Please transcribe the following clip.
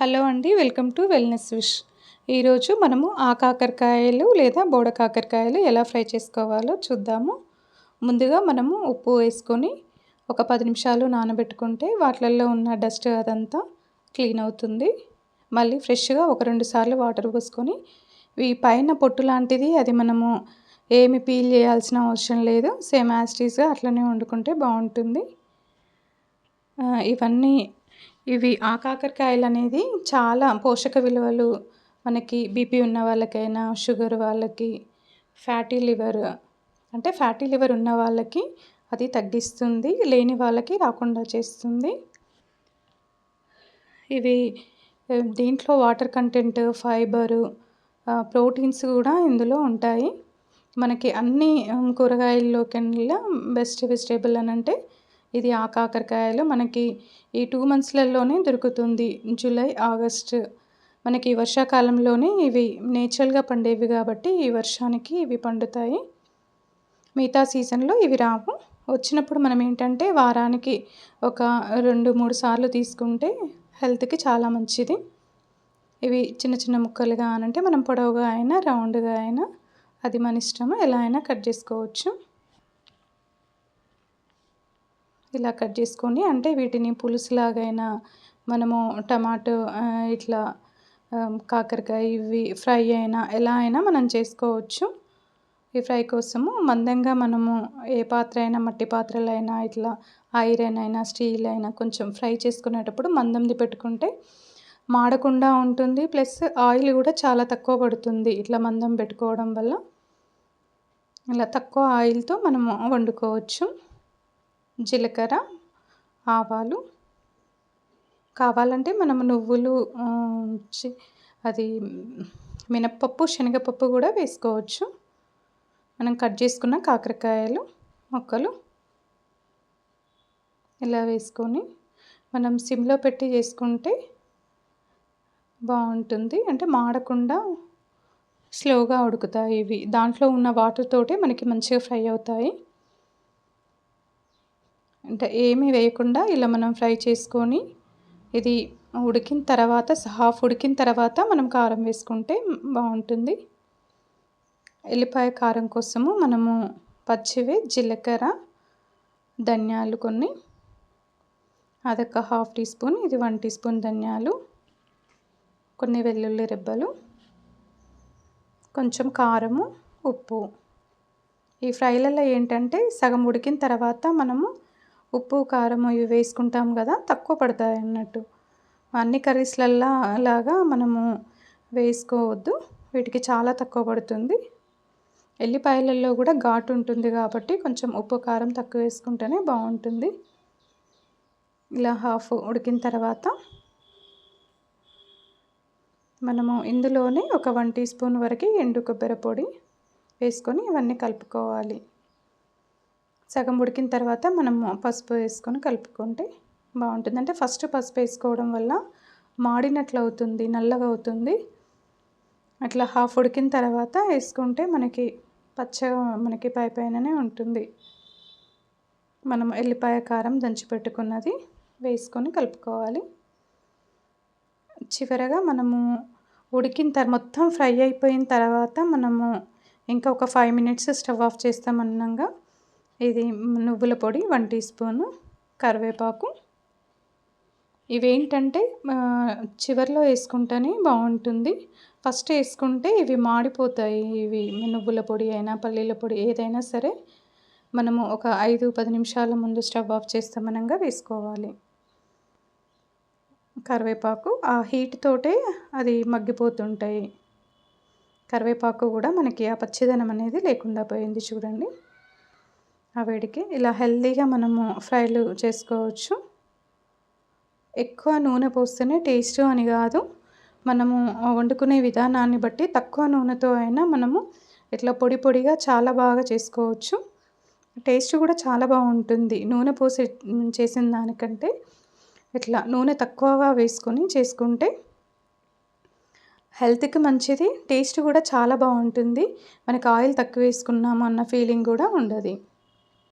Hello అండి welcome to wellness wish. ఈరోజు మనము ఆ కాకరకాయలు లేదా బోడ కాకరకాయలు ఎలా ఫ్రై చేసుకోవాలో చూద్దాము. ముందుగా మనము ఉప్పు వేసుకొని ఒక పది నిమిషాలు నానబెట్టుకుంటే వాటిల్లో ఉన్న డస్ట్ అదంతా క్లీన్ అవుతుంది. మళ్ళీ ఫ్రెష్గా ఒక రెండు సార్లు వాటర్ పోసుకొని ఈ పైన పొట్టు లాంటిది అది మనము ఏమి పీల్ చేయాల్సిన అవసరం లేదు సేమ్ యాస్టీస్గా అట్లనే వండుకుంటే బాగుంటుంది. ఇవన్నీ ఇవి ఆ కాకరకాయలు అనేది చాలా పోషక విలువలు మనకి బీపీ ఉన్న వాళ్ళకైనా షుగర్ వాళ్ళకి ఫ్యాటీ లివర్ అంటే ఫ్యాటీ లివర్ ఉన్న వాళ్ళకి అది తగ్గిస్తుంది లేని వాళ్ళకి రాకుండా చేస్తుంది. ఇవి దీంట్లో వాటర్ కంటెంట్ ఫైబరు ప్రోటీన్స్ కూడా ఇందులో ఉంటాయి. మనకి అన్ని కూరగాయల్లో కన్నా బెస్ట్ వెజిటేబుల్ అని అంటే ఇది ఆ కాకరకాయలు మనకి ఈ టూ మంత్స్లలోనే దొరుకుతుంది. July August. మనకి వర్షాకాలంలోనే ఇవి నేచురల్గా పండేవి కాబట్టి ఈ వర్షానికి ఇవి పండుతాయి. మిగతా సీజన్లో ఇవి రావు. వచ్చినప్పుడు మనం ఏంటంటే వారానికి ఒక రెండు మూడు సార్లు తీసుకుంటే హెల్త్కి చాలా మంచిది. ఇవి చిన్న చిన్న ముక్కలుగా అనంటే మనం పొడవుగా అయినా రౌండ్గా అయినా అది మన ఇష్టము. ఎలా అయినా కట్ చేసుకోవచ్చు. ఇలా కట్ చేసుకొని అంటే వీటిని పులుసులాగైనా మనము టమాటో ఇట్లా కాకరకాయ ఇవి ఫ్రై అయినా ఎలా అయినా మనం చేసుకోవచ్చు. ఈ ఫ్రై కోసము మందంగా మనము ఏ పాత్ర అయినా మట్టి పాత్రలైనా ఇట్లా ఐరన్ అయినా స్టీల్ అయినా కొంచెం ఫ్రై చేసుకునేటప్పుడు మందంది పెట్టుకుంటే మాడకుండా ఉంటుంది. ప్లస్ ఆయిల్ కూడా చాలా తక్కువ పడుతుంది ఇట్లా మందం పెట్టుకోవడం వల్ల. ఇలా తక్కువ ఆయిల్తో మనము వండుకోవచ్చు. జీలకర్ర ఆవాలు. కావాలంటే మనం నువ్వులు అది మినప్పప్పు శనగపప్పు కూడా వేసుకోవచ్చు. మనం కట్ చేసుకున్న కాకరకాయలు మొక్కలు ఇలా వేసుకొని మనం సిమ్లో పెట్టి చేసుకుంటే బాగుంటుంది. అంటే మాడకుండా స్లోగా ఉడుకుతాయి ఇవి. దాంట్లో ఉన్న వాటర్ తోటే మనకి మంచిగా ఫ్రై అవుతాయి. అంటే ఏమీ వేయకుండా ఇలా మనం ఫ్రై చేసుకొని ఇది ఉడికిన తర్వాత హాఫ్ ఉడికిన తర్వాత మనం కారం వేసుకుంటే బాగుంటుంది. ఎల్లిపాయ కారం కోసము మనము పచ్చివి జీలకర్ర ధనియాలు కొన్ని అదొక హాఫ్ టీ స్పూన్ ఇది వన్ టీ స్పూన్ ధనియాలు కొన్ని వెల్లుల్లి రెబ్బలు కొంచెం కారము ఉప్పు. ఈ ఫ్రైలలో ఏంటంటే సగం ఉడికిన తర్వాత మనము ఉప్పు కారం ఇవి వేసుకుంటాం కదా తక్కువ పడతాయి అన్నట్టు. అన్ని కర్రీస్లల్లా లాగా మనము వేసుకోవద్దు. వీటికి చాలా తక్కువ పడుతుంది. ఎల్లిపాయలలో కూడా ఘాటు ఉంటుంది కాబట్టి కొంచెం ఉప్పు కారం తక్కువ వేసుకుంటేనే బాగుంటుంది. ఇలా హాఫ్ ఉడికిన తర్వాత మనము ఇందులోనే ఒక వన్ టీ స్పూన్ వరకు ఎండు కొబ్బరి పొడి వేసుకొని ఇవన్నీ కలుపుకోవాలి. సగం ఉడికిన తర్వాత మనము పసుపు వేసుకొని కలుపుకుంటే బాగుంటుంది. అంటే ఫస్ట్ పసుపు వేసుకోవడం వల్ల మాడినట్లు అవుతుంది నల్లగా అవుతుంది. అట్లా హాఫ్ ఉడికిన తర్వాత వేసుకుంటే మనకి పచ్చగా మనకి పై పైననే ఉంటుంది. మనం ఎల్లిపాయ కారం దంచి పెట్టుకున్నది వేసుకొని కలుపుకోవాలి. చివరగా మనము ఉడికిన తర్వాత మొత్తం ఫ్రై అయిపోయిన తర్వాత మనము ఇంకా ఒక ఫైవ్ మినిట్స్ స్టవ్ ఆఫ్ చేస్తామన్నాగా ఇది నువ్వుల పొడి వన్ టీ స్పూను కరివేపాకు. ఇవేంటంటే చివరిలో వేసుకుంటేనే బాగుంటుంది. ఫస్ట్ వేసుకుంటే ఇవి మాడిపోతాయి ఇవి నువ్వుల పొడి అయినా పల్లీల పొడి ఏదైనా సరే. మనము ఒక ఐదు పది నిమిషాల ముందు స్టవ్ ఆఫ్ చేస్తామనంగా వేసుకోవాలి. కరివేపాకు ఆ హీట్ తోటే అది మగ్గిపోతుంటాయి. కరివేపాకు కూడా మనకి ఆ పచ్చిదనం అనేది లేకుండా పోయింది చూడండి. ఆ వేడికి. ఇలా హెల్తీగా మనము ఫ్రైలు చేసుకోవచ్చు. ఎక్కువ నూనె పోస్తేనే టేస్ట్ అని కాదు. మనము వండుకునే విధానాన్ని బట్టి తక్కువ నూనెతో అయినా మనము ఇట్లా పొడి పొడిగా చాలా బాగా చేసుకోవచ్చు. టేస్ట్ కూడా చాలా బాగుంటుంది. నూనె పోసి చేసిన దానికంటే ఇట్లా నూనె తక్కువగా వేసుకొని చేసుకుంటే హెల్త్కి మంచిది టేస్ట్ కూడా చాలా బాగుంటుంది. మనకి ఆయిల్ తక్కువ వేసుకున్నాము అన్న ఫీలింగ్ కూడా ఉండదు.